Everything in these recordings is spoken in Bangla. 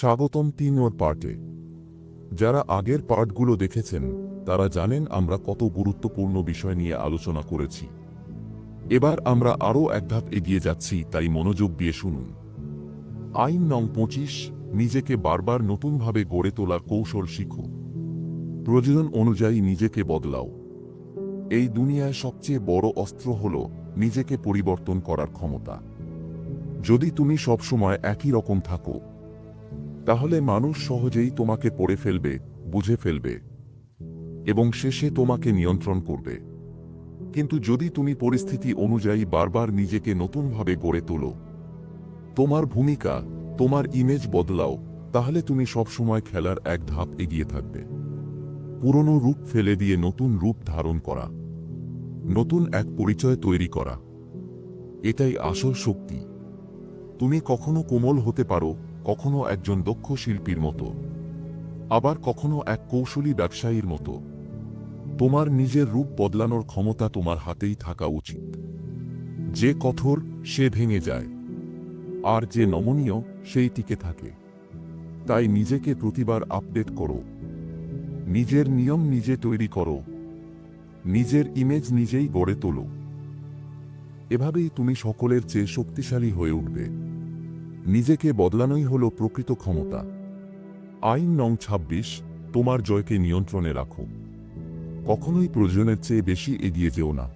স্বাগতম তিন ওর পার্টে। যারা আগের পার্টগুলো দেখেছেন, তারা জানেন আমরা কত গুরুত্বপূর্ণ বিষয় নিয়ে আলোচনা করেছি। এবার আমরা আরও এক ধাপ এগিয়ে যাচ্ছি, তাই মনোযোগ দিয়ে শুনুন। আইন নং পঁচিশ, নিজেকে বারবার নতুনভাবে গড়ে তোলার কৌশল শিখো। প্রয়োজন অনুযায়ী নিজেকে বদলাও। এই দুনিয়ায় সবচেয়ে বড় অস্ত্র হল নিজেকে পরিবর্তন করার ক্ষমতা। যদি তুমি সবসময় একই রকম থাকো তাহলে মানুষ সহজেই তোমাকে পড়ে ফেলবে, বুঝে ফেলবে, এবং শেষে তোমাকে নিয়ন্ত্রণ করবে। কিন্তু যদি তুমি পরিস্থিতি অনুযায়ী বারবার নিজেকে নতুনভাবে গড়ে তোলো, তোমার ভূমিকা, তোমার ইমেজ বদলাও, তাহলে তুমি সবসময় খেলার এক ধাপ এগিয়ে থাকবে। পুরনো রূপ ফেলে দিয়ে নতুন রূপ ধারণ করা, নতুন এক পরিচয় তৈরি করা, এটাই আসল শক্তি। তুমি কখনো কোমল হতে পারো কখনো একজন দক্ষ শিল্পীর মতো, আবার কখনো এক কৌশলী ব্যবসায়ীর মতো। তোমার নিজের রূপ বদলানোর ক্ষমতা তোমার হাতেই থাকা উচিত। যে কঠোর, সে ভেঙে যায়, আর যে নমনীয়, সেই টিকে থাকে। তাই নিজেকে প্রতিবার আপডেট করো। নিজের নিয়ম নিজে তৈরি করো। নিজের ইমেজ নিজেই গড়ে তোলো। এভাবেই তুমি সকলের চেয়ে শক্তিশালী হয়ে উঠবে। নিজেকে বদলানোই হল প্রকৃত ক্ষমতা। আইন নং ছাব্বিশ, তোমার জয়কে নিয়ন্ত্রণে রাখো। কখনোই প্রয়োজনের চেয়ে বেশি এগিয়ে যেও না।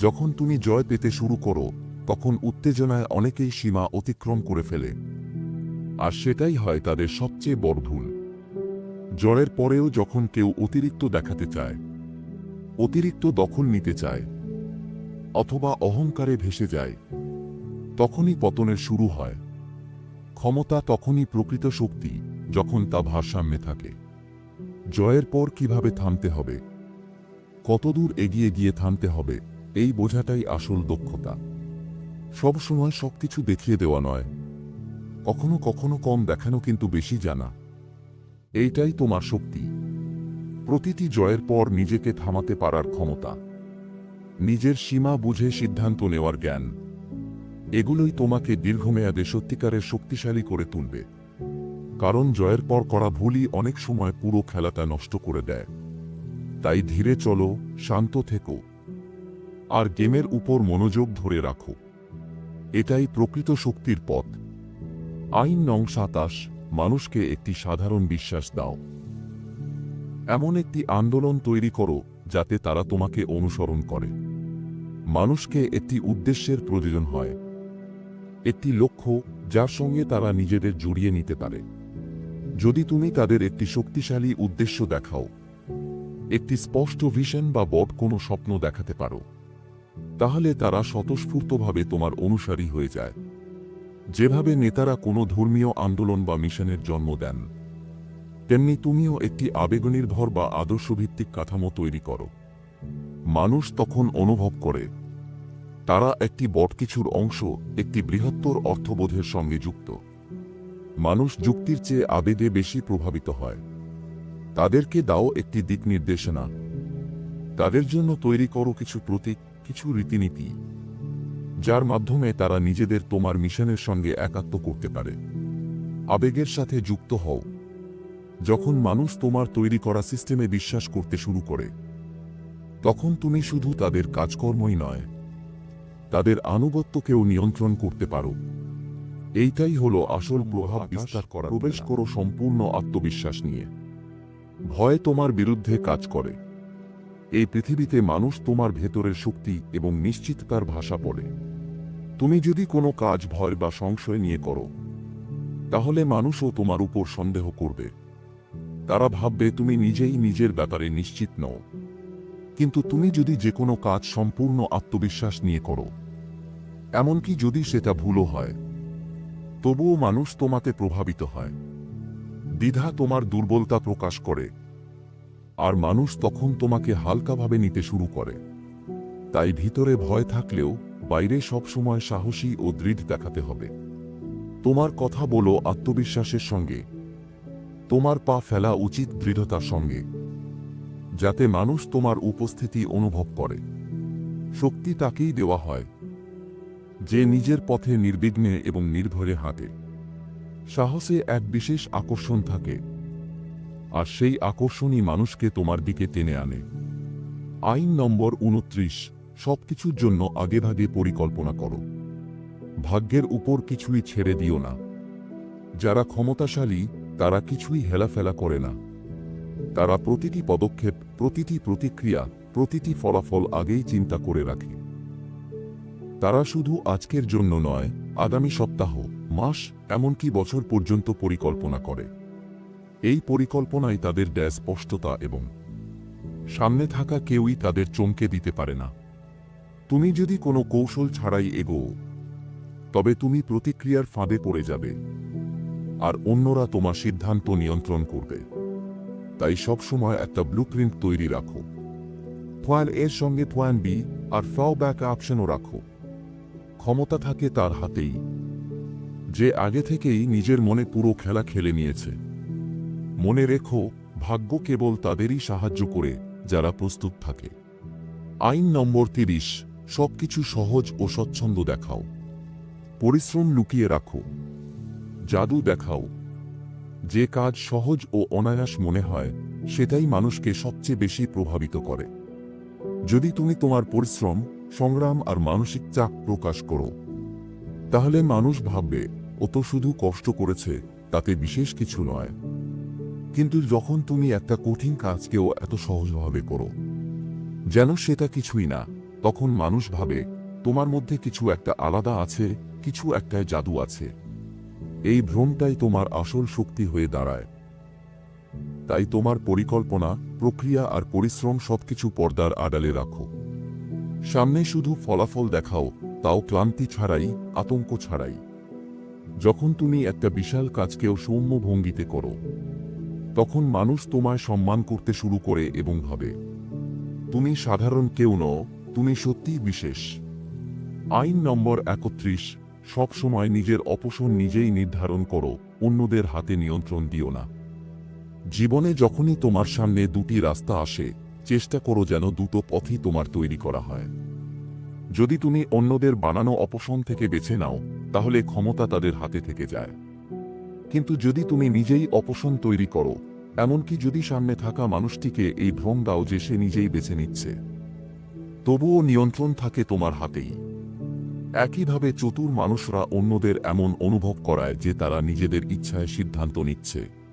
যখন তুমি জয় পেতে শুরু করো, তখন উত্তেজনায় অনেকেই সীমা অতিক্রম করে ফেলে। আর সেটাই হয় তাদের সবচেয়ে বড় ভুল। জয়ের পরেও যখন কেউ অতিরিক্ত দেখাতে চায়, অতিরিক্ত দখল নিতে চায়, অথবা অহংকারে ভেসে যায়, তখনই পতনের শুরু হয়। ক্ষমতা তখনই প্রকৃত শক্তি যখন তা ভারসাম্যে থাকে। জয়ের পর কীভাবে থামতে হবে? কতদূর এগিয়ে গিয়ে থামতে হবে? এই বোঝাটাই আসল দক্ষতা। সবসময় সবকিছু দেখিয়ে দেওয়া নয়। কখনো কখনো কম দেখানো কিন্তু বেশি জানা। এইটাই তোমার শক্তি। প্রতিটি জয়ের পর নিজেকে থামাতে পারার ক্ষমতা। নিজের সীমা বুঝে সিদ্ধান্ত নেওয়ার জ্ঞান। এগুলোই তোমাকে দীর্ঘমেয়াদে সত্যিকারে শক্তিশালী করে তুলবে। কারণ জয়ের পর করা ভুলই অনেক সময় পুরো খেলাটা নষ্ট করে দেয়। তাই ধীরে চলো, শান্ত থেকো। আর গেমের উপর মনোযোগ ধরে রাখো। এটাই প্রকৃত শক্তির পথ। আইন নং সাতাশ, মানুষকে একটি সাধারণ বিশ্বাস দাও। এমন একটি আন্দোলন তৈরি করো, যাতে তারা তোমাকে অনুসরণ করে। মানুষকে একটি উদ্দেশ্যের প্রয়োজন হয়। একটি লক্ষ্য যার সঙ্গে তারা নিজেদের জড়িয়ে নিতে পারে। যদি তুমি তাদের একটি শক্তিশালী উদ্দেশ্য দেখাও, একটি স্পষ্ট ভিশন বা বট কোনো স্বপ্ন দেখাতে পারো, তাহলে তারা স্বতঃস্ফূর্তভাবে তোমার অনুসারী হয়ে যায়। যেভাবে নেতারা কোনো ধর্মীয় আন্দোলন বা মিশনের জন্ম দেন, তেমনি তুমিও একটি আবেগনির্ভর বা আদর্শভিত্তিক কাঠামো তৈরি করো। মানুষ তখন অনুভব করে তারা একটি বটকিছুর অংশ একটি বৃহত্তর অর্থবোধের সঙ্গে যুক্ত। মানুষ যুক্তির চেয়ে আবেদে বেশি প্রভাবিত হয়। তাদেরকে দাও একটি দিক নির্দেশনা। তাদের জন্য তৈরি করো কিছু প্রতীক, কিছু রীতিনীতি, যার মাধ্যমে তারা নিজেদের তোমার মিশনের সঙ্গে একাত্ম করতে পারে। আবেগের সাথে যুক্ত হও। যখন মানুষ তোমার তৈরি করা সিস্টেমে বিশ্বাস করতে শুরু করে, তখন তুমি শুধু তাদের কাজকর্মই নয় তাদের আনুগত্যকেও নিয়ন্ত্রণ করতে পারো। এইটাই হলো আসল প্রভাব বিস্তার করা প্রবেশ করো সম্পূর্ণ আত্মবিশ্বাস নিয়ে। ভয় তোমার বিরুদ্ধে কাজ করে। এই পৃথিবীতে মানুষ তোমার ভেতরের শক্তি এবং নিশ্চিততার ভাষা পড়ে। তুমি যদি কোনো কাজ ভয় বা সংশয় নিয়ে করো তাহলে মানুষও তোমার উপর সন্দেহ করবে। তারা ভাববে তুমি নিজেই নিজের ব্যাপারে নিশ্চিত নও। কিন্তু তুমি যদি যে কোনো কাজ সম্পূর্ণ আত্মবিশ্বাস নিয়ে করো এমনকি যদি সেটা ভুলও হয়, তবুও মানুষ তোমাতে প্রভাবিত হয়। দ্বিধা তোমার দুর্বলতা প্রকাশ করে, আর মানুষ তখন তোমাকে হালকাভাবে নিতে শুরু করে। তাই ভিতরে ভয় থাকলেও বাইরে সবসময় সাহসী ও দৃঢ় দেখাতে হবে। তোমার কথা বলো আত্মবিশ্বাসের সঙ্গে। তোমার পা ফেলা উচিত দৃঢ়তার সঙ্গে, যাতে মানুষ তোমার উপস্থিতি অনুভব করে। শক্তি তাকেই দেওয়া হয়। যে নিজের পথে নির্বিঘ্নে এবং নির্ভরে হাঁটে। সাহসে এক বিশেষ আকর্ষণ থাকে, আর সেই আকর্ষণই মানুষকে তোমার দিকে টেনে আনে। আইন নম্বর উনত্রিশ, সবকিছুর জন্য আগেভাগে পরিকল্পনা করো। ভাগ্যের উপর কিছুই ছেড়ে দিও না। যারা ক্ষমতাশালী, তারা কিছুই হেলাফেলা করে না। তারা প্রতিটি পদক্ষেপ, প্রতিটি প্রতিক্রিয়া, প্রতিটি ফলাফল আগেই চিন্তা করে রাখে। তারা শুধু আজকের জন্য নয়, আগামী সপ্তাহ, মাস, এমনকি বছর পর্যন্ত পরিকল্পনা করে। এই পরিকল্পনায় তাদের দেয় স্পষ্টতা এবং সামনে থাকা কেউই তাদের চমকে দিতে পারে না। তুমি যদি কোনো কৌশল ছাড়াই এগো, তবে তুমি প্রতিক্রিয়ার ফাঁদে পড়ে যাবে, আর অন্যরা তোমার সিদ্ধান্ত নিয়ন্ত্রণ করবে। তাই সবসময় একটা ব্লুপ্রিন্ট তৈরি রাখো। প্ল্যান এর সঙ্গে প্ল্যান বি আর ফল ব্যাক অপশনও রাখো। ক্ষমতা থাকে তার হাতেই, যে আগে থেকেই নিজের মনে পুরো খেলা খেলে নিয়েছে। মনে রেখো, ভাগ্য কেবল তাদেরই সাহায্য করে, যারা প্রস্তুত থাকে। আইন নম্বর তিরিশ, সবকিছু সহজ ও স্বচ্ছন্দ দেখাও। পরিশ্রম লুকিয়ে রাখো। জাদু দেখাও। যে কাজ সহজ ও অনায়াস মনে হয়, সেটাই মানুষকে সবচেয়ে বেশি প্রভাবিত করে। যদি তুমি তোমার পরিশ্রম সংগ্রাম আর মানসিক চাপ প্রকাশ করো। তাহলে মানুষ ভাববে, ও তো শুধু কষ্ট করেছে, তাতে বিশেষ কিছু নয়। কিন্তু যখন তুমি একটা কঠিন কাজকেও এত সহজভাবে করো, যেন সেটা কিছুই না, তখন মানুষ ভাবে, তোমার মধ্যে কিছু একটা আলাদা আছে, কিছু একটা জাদু আছে। এই ভ্রমটাই তোমার আসল শক্তি হয়ে দাঁড়ায়। তাই তোমার পরিকল্পনা, প্রক্রিয়া আর পরিশ্রম সবকিছু পর্দার আড়ালে রাখো। সামনে শুধু ফলাফল দেখাও, তাও ক্লান্তি ছাড়াই, আতঙ্ক ছাড়াই। যখন তুমি একটা বিশাল কাজকেও সৌম্য ভঙ্গিতে করো, তখন মানুষ তোমায় সম্মান করতে শুরু করে এবং ভাবে, তুমি সাধারণ কেউ নও, তুমি সত্যিই বিশেষ। আইন নম্বর একত্রিশ, সব সময় নিজের অপশন নিজেই নির্ধারণ করো, অন্যদের হাতে নিয়ন্ত্রণ দিও না। জীবনে যখনই তোমার সামনে দুটি রাস্তা আসে চেষ্টা করো যেন দুটো পথই তোমার তৈরি করা হয়। যদি তুমি অন্যদের বানানো অপশন থেকে বেছে নাও, তাহলে ক্ষমতা তাদের হাতে থেকে যায়। কিন্তু যদি তুমি নিজেই অপশন তৈরি করো, এমনকি যদি সামনে থাকা মানুষটিকে এই ভ্রম দাও যে সে নিজেই বেছে নিচ্ছে, তবুও নিয়ন্ত্রণ থাকে তোমার হাতেই। একইভাবে চতুর মানুষরা অন্যদের এমন অনুভব করায় যে তারা নিজেদের ইচ্ছায় সিদ্ধান্ত নিচ্ছে।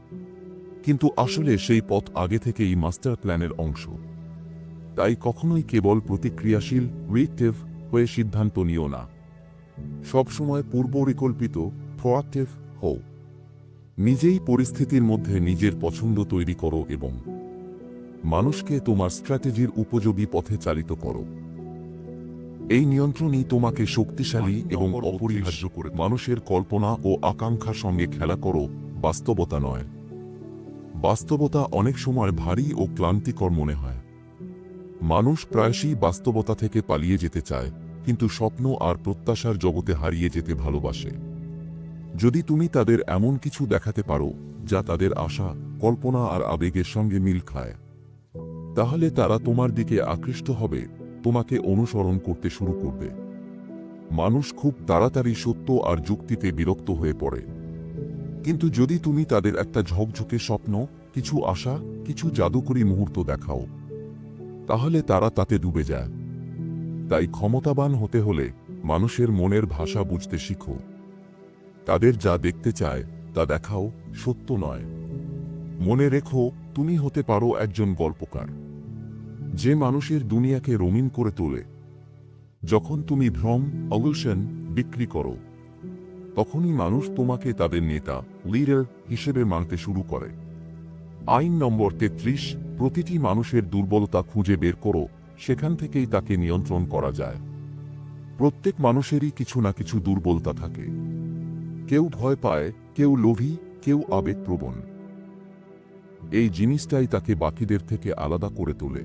কিন্তু আসলে সেই পথ আগে থেকেই মাস্টার প্ল্যানের অংশ। তাই কখনোই কেবল প্রতিক্রিয়াশীল রিয়েক্টিভ হয়ে সিদ্ধান্ত নিও না। সবসময় পূর্বপরিকল্পিত প্রোয়াক্টিভ হও। নিজেই পরিস্থিতির মধ্যে নিজের পছন্দ তৈরি করো এবং মানুষকে তোমার স্ট্র্যাটেজির উপযোগী পথে চালিত করো। এই নিয়ন্ত্রণই তোমাকে শক্তিশালী এবং অপরিহার্য করে মানুষের কল্পনা ও আকাঙ্ক্ষার সঙ্গে খেলা করো, বাস্তবতা নয়। বাস্তবতা অনেক সময় ভারী ও ক্লান্তিকর মনে হয়। মানুষ প্রায়শই বাস্তবতা থেকে পালিয়ে যেতে চায়, কিন্তু স্বপ্ন আর প্রত্যাশার জগতে হারিয়ে যেতে ভালোবাসে। যদি তুমি তাদের এমন কিছু দেখাতে পারো, যা তাদের আশা, কল্পনা আর আবেগের সঙ্গে মিল খায়, তাহলে তারা তোমার দিকে আকৃষ্ট হবে, তোমাকে অনুসরণ করতে শুরু করবে। মানুষ খুব তাড়াতাড়ি সত্য আর যুক্তিতে বিরক্ত হয়ে পড়ে। কিন্তু যদি তুমি তাদের একটা ঝকঝকে স্বপ্ন, কিছু আশা, কিছু জাদুকরী মুহূর্ত দেখাও, তাহলে তারা তাতে ডুবে যায়। তাই ক্ষমতাবান হতে হলে মানুষের মনের ভাষা বুঝতে শিখো। তাদের যা দেখতে চায়, তা দেখাও সত্য নয়। মনে রেখো, তুমি হতে পারো একজন গল্পকার। যে মানুষের দুনিয়াকে রঙিন করে তোলে, যখন তুমি ভ্রম, অগুলশন বিক্রি করো। তখনই মানুষ তোমাকে তাদের নেতা লিডার হিসেবে মানতে শুরু করে। আইন নম্বর তেত্রিশ, প্রতিটি মানুষের দুর্বলতা খুঁজে বের করো, সেখান থেকেই তাকে নিয়ন্ত্রণ করা যায়। প্রত্যেক মানুষেরই কিছু না কিছু দুর্বলতা থাকে। কেউ ভয় পায়, কেউ লোভী, কেউ আবেগপ্রবণ। এই জিনিসটাই তাকে বাকিদের থেকে আলাদা করে তোলে।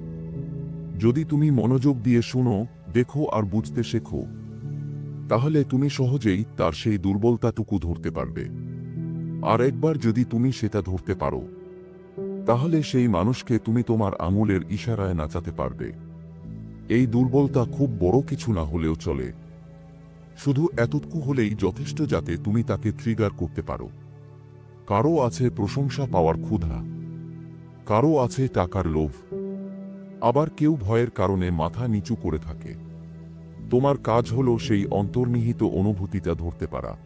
যদি তুমি মনোযোগ দিয়ে শুনো, দেখো আর বুঝতে শেখো তাহলে তুমি সহজেই তার সেই দুর্বলতাটুকু ধরতে পারবে। আর একবার যদি তুমি সেটা ধরতে পারো, তাহলে সেই মানুষকে তুমি তোমার আঙুলের ইশারায় নাচাতে পারবে। এই দুর্বলতা খুব বড় কিছু না হলেও চলে। শুধু এতটুকু হলেই যথেষ্ট যাতে তুমি তাকে ট্রিগার করতে পারো। কারও আছে প্রশংসা পাওয়ার ক্ষুধা, কারও আছে টাকার লোভ। আবার কেউ ভয়ের কারণে মাথা নিচু করে থাকে। তোমার কাজ হলো সেই অন্তর্নিহিত অনুভূতিটা ধরতে পারা,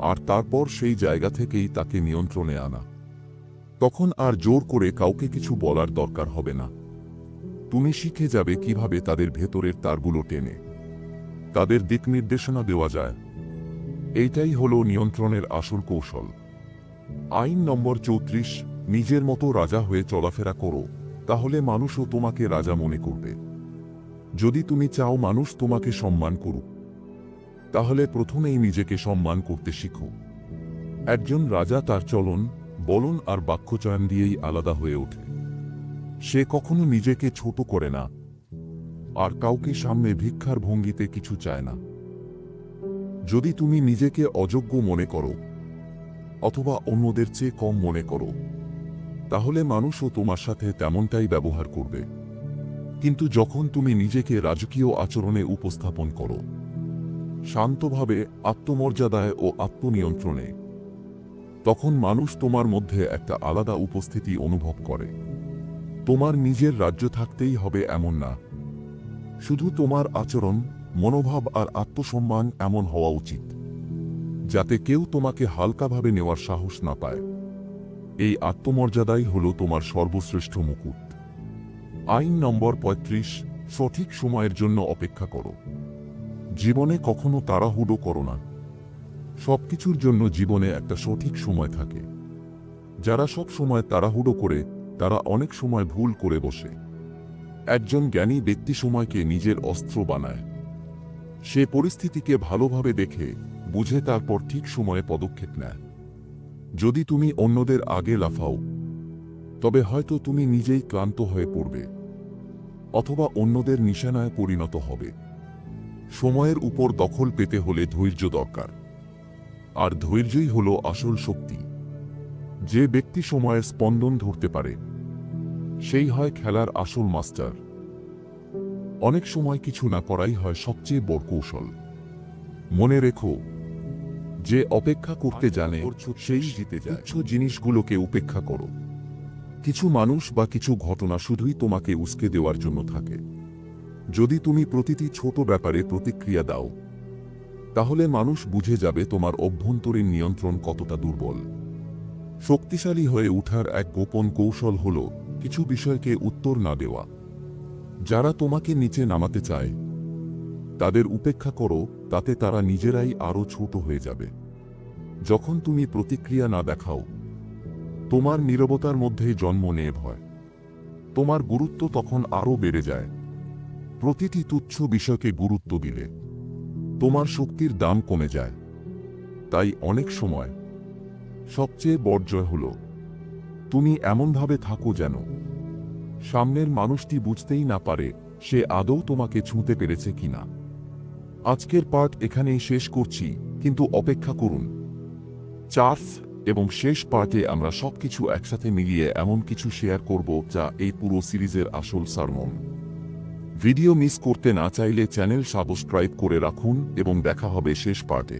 আর তারপর সেই জায়গা থেকেই তাকে নিয়ন্ত্রণে আনা। তখন আর জোর করে কাউকে কিছু বলার দরকার হবে না। তুমি শিখে যাবে কীভাবে তাদের ভেতরের তারগুলো টেনে। তাদের দিক নির্দেশনা দেওয়া যায়। এইটাই হলো নিয়ন্ত্রণের আসল কৌশল। আইন নম্বর চৌত্রিশ, নিজের মতো রাজা হয়ে চলাফেরা করো, তাহলে মানুষও তোমাকে রাজা মনে করবে। যদি তুমি চাও মানুষ তোমাকে সম্মান করুক, তাহলে প্রথমেই নিজেকে সম্মান করতে শিখো। একজন রাজা তার চলন, বলন আর বাক্যচয়ন দিয়েই আলাদা হয়ে ওঠে। সে কখনো নিজেকে ছোট করে না, আর কাউকে সামনে ভিক্ষার ভঙ্গিতে কিছু চায় না। যদি তুমি নিজেকে অযোগ্য মনে করো, অথবা অন্যদের চেয়ে কম মনে করো, তাহলে মানুষও তোমার সাথে তেমনটাই ব্যবহার করবে। কিন্তু যখন তুমি নিজেকে রাজকীয় আচরণে উপস্থাপন করো, শান্তভাবে আত্মমর্যাদায় ও আত্মনিয়ন্ত্রণে, তখন মানুষ তোমার মধ্যে একটা আলাদা উপস্থিতি অনুভব করে। তোমার নিজের রাজ্য থাকতেই হবে এমন না। শুধু তোমার আচরণ, মনোভাব আর আত্মসম্মান এমন হওয়া উচিত, যাতে কেউ তোমাকে হালকাভাবে নেওয়ার সাহস না পায়। এই আত্মমর্যাদাই হল তোমার সর্বশ্রেষ্ঠ মুকুট। আইন নম্বর পঁয়ত্রিশ, সঠিক সময়ের জন্য অপেক্ষা করো। জীবনে কখনো তাড়াহুড়ো করো না। সবকিছুর জন্য জীবনে একটা সঠিক সময় থাকে। যারা সব সময় তাড়াহুড়ো করে, তারা অনেক সময় ভুল করে বসে। একজন জ্ঞানী ব্যক্তি সময়কে নিজের অস্ত্র বানায়। সে পরিস্থিতিকে ভালোভাবে দেখে, বুঝে তারপর ঠিক সময়ে পদক্ষেপ নেয়। যদি তুমি অন্যদের আগে লাফাও তবে হয়তো তুমি নিজেই ক্লান্ত হয়ে পড়বে অথবা অন্যদের নিশানায় পরিণত হবে। সময়ের উপর দখল পেতে হলে ধৈর্য দরকার আর ধৈর্যই হল আসল শক্তি। যে ব্যক্তি সময়ের স্পন্দন ধরতে পারে সেই হয় খেলার আসল মাস্টার। অনেক সময় কিছু না করাই হয় সবচেয়ে বড় কৌশল। মনে রেখো যে অপেক্ষা করতে জানে সেই জিতে যায়। তুচ্ছ জিনিসগুলোকে উপেক্ষা করো। কিছু মানুষ বা কিছু ঘটনা শুধুই তোমাকে উস্কে দেওয়ার জন্য থাকে। যদি তুমি প্রতিটি ছোট ব্যাপারে প্রতিক্রিয়া দাও, তাহলে মানুষ বুঝে যাবে তোমার অভ্যন্তরীণ নিয়ন্ত্রণ কতটা দুর্বল। শক্তিশালী হয়ে ওঠার এক গোপন কৌশল হল কিছু বিষয়কে উত্তর না দেওয়া। যারা তোমাকে নিচে নামাতে চায়, তাদের উপেক্ষা করো, তাতে তারা নিজেরাই আরও ছোট হয়ে যাবে। যখন তুমি প্রতিক্রিয়া না দেখাও তোমার নীরবতার মধ্যেই জন্ম নেয় ভয়। তোমার গুরুত্ব তখন আরও বেড়ে যায়। প্রতিটি তুচ্ছ বিষয়কে গুরুত্ব দিলে তোমার শক্তির দাম কমে যায়। তাই অনেক সময় সবচেয়ে বর্জয় হল, তুমি এমনভাবে থাকো যেন সামনের মানুষটি বুঝতেই না পারে সে আদৌ তোমাকে ছুঁতে পেরেছে কিনা। আজকের পার্ট এখানেই শেষ করছি, কিন্তু অপেক্ষা করুন। চার্স এবং শেষ পার্টে আমরা সবকিছু একসাথে মিলিয়ে এমন কিছু শেয়ার করব যা এই পুরো সিরিজের আসল সারমন ভিডিও মিস করতে না চাইলে চ্যানেল সাবস্ক্রাইব করে রাখুন এবং দেখা হবে শেষ পার্টে।